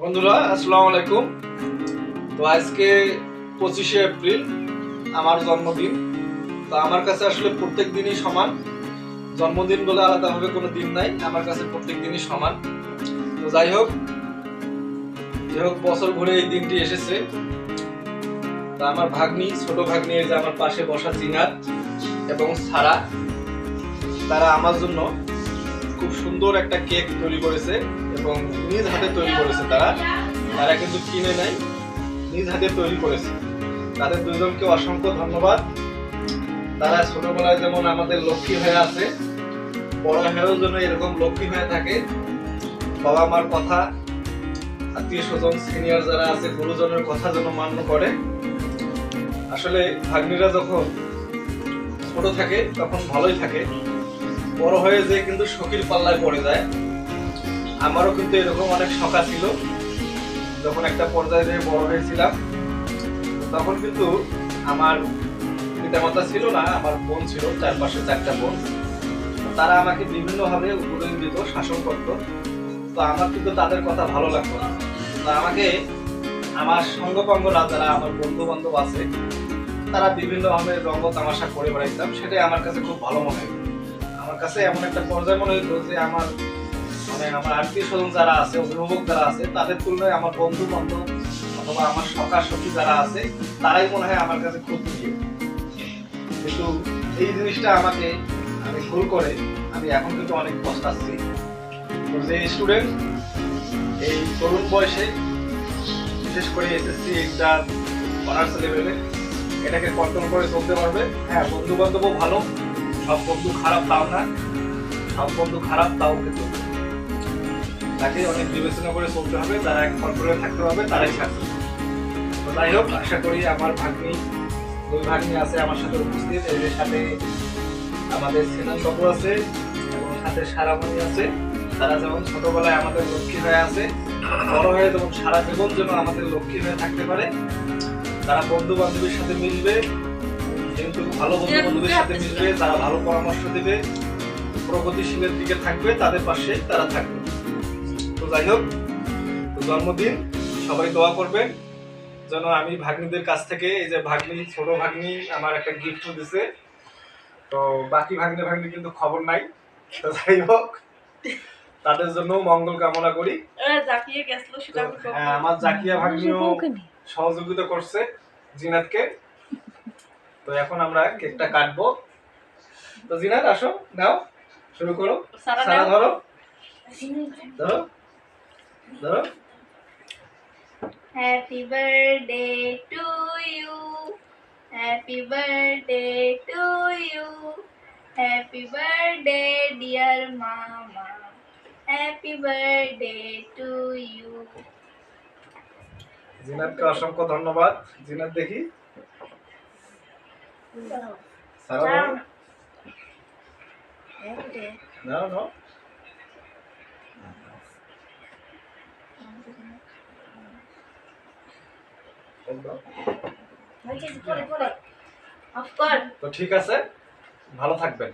বন্ধুরা, আসসালামু আলাইকুম। তো আজকে পঁচিশে এপ্রিল, আমার জন্মদিন। তো আমার কাছে আসলে প্রত্যেক দিনই সমান। জন্মদিন বলে আলাদাভাবে কোনো দিন নাই, আমার কাছে প্রত্যেক দিনই সমান। তো যাই হোক যাই হোক, বছর ঘুরে এই দিনটি এসেছে। তো আমার ভাগ্নি, ছোট ভাগ্নি যে আমার পাশে বসা জিনাত এবং সারা, তারা আমার জন্য খুব সুন্দর একটা কেক তৈরি করেছে এবং নিজ হাতে তৈরি করেছে তারা। তারা কিন্তু কিনে নাই, নিজ হাতে তৈরি করেছে। তাদের দুজনকে অসংখ্য ধন্যবাদ। তারা ছোটবেলায় যেমন আমাদের লক্ষ্মী হয়ে আছে, বড় হয়েও যেন এরকম লক্ষ্মী হয়ে থাকে। বাবা মার কথা আত্মীয় স্বজন সিনিয়র যারা আছে, গুরুজনের কথা যেন মান্য করে। আসলে ভাগ্নিরা যখন ছোট থাকে, তখন ভালোই থাকে। বড় হয়ে যে কিন্তু শখের পাল্লায় পড়ে যায়। আমারও কিন্তু এরকম অনেক শখা ছিল যখন একটা পর্যায়ে যেয়ে বড় হয়েছিলাম, তখন কিন্তু আমার পিতামাতা ছিল না, আমার বোন ছিল, চারপাশে চারটা বোন। তারা আমাকে বিভিন্নভাবে উপদেশ দিত, শাসন করতো। তো আমার কিন্তু তাদের কথা ভালো লাগতো না। তো আমাকে আমার সঙ্গপাঙ্গরা যারা আমার বন্ধু বান্ধব আছে, তারা বিভিন্নভাবে রঙ্গ তামাশা করে বেড়াইতাম। সেটাই আমার কাছে খুব ভালো মনে আমার কাছে এমন একটা পর্যায়ে মনে হতো যে আমার মানে আমার আত্মীয় স্বজন যারা আছে, অভিভাবক যারা আছে, তাদের তুলনায় আমার বন্ধু বান্ধব অথবা আমার সখা সখী যারা আছে, তারাই মনে হয় আমার কাছে খুব প্রিয়। কিন্তু এই জিনিসটা আমাকে আমি ভুল করে, আমি এখন কিন্তু অনেক পস্তাচ্ছি। যে স্টুডেন্ট এই তরুণ বয়সে, বিশেষ করে এসএসসি এক্সাম অনার্স লেভেলে এটাকে কন্ট্রোল করে চলতে পারবে। হ্যাঁ বন্ধু বান্ধবও ভালো। সব বন্ধু খারাপ তাও না, সব বন্ধু খারাপ তাও কিন্তু তাকে অনেক বিবেচনা করে চলতে হবে তারা এক কন্ট্রোলে থাকতে হবে তারাই থাকবে তো যাই হোক, আশা করি আমার ভাগ্নি, দুই ভাগ্নি আছে আমার সাথে উপস্থিত, এদের সাথে আমাদের সেনান বাবু আছে এবং সাথে সারামণি আছে। তারা যেমন ছোটবেলায় আমাদের লক্ষ্মী হয়ে আছে, বড় হয়ে যেমন সারা জীবন যেন আমাদের লক্ষ্মী হয়ে থাকতে পারে। তারা বন্ধু বান্ধবের সাথে মিলবে কিন্তু ভালো বন্ধু বান্ধবের সাথে মিলবে তারা ভালো পরামর্শ দেবে প্রগতিশীলের দিকে থাকবে তাদের পাশে তারা থাকবে। তো যাই হোক তো জন্মদিন সবাই দোয়া করবেন। যেন আমি ভাগ্নিদের কাছ থেকে এই যে ভাগ্নি ছোট ভাগ্নি আমার একটা গিফট দিছে। তো বাকি ভাগ্নে ভাগ্নি কিন্তু খবর নাই। তো যাই হোক তাদের জন্য মঙ্গল কামনা করি। হ্যাঁ, আমার জাকিয়া ভাগ্নিও সহযোগিতা করছে জিনাতকে। তো এখন আমরা কেকটা কাটবো। তো জিনাত আসো নাও শুরু করো। সারা। ধরো। ধরো। ধরো। Happy birthday to you happy birthday to you happy birthday dear mama happy birthday to you জিনাতকে অসংখ্য ধন্যবাদ। জিনাত দেখি। ধরো no. দাও। তো ঠিক আছে ভালো থাকবেন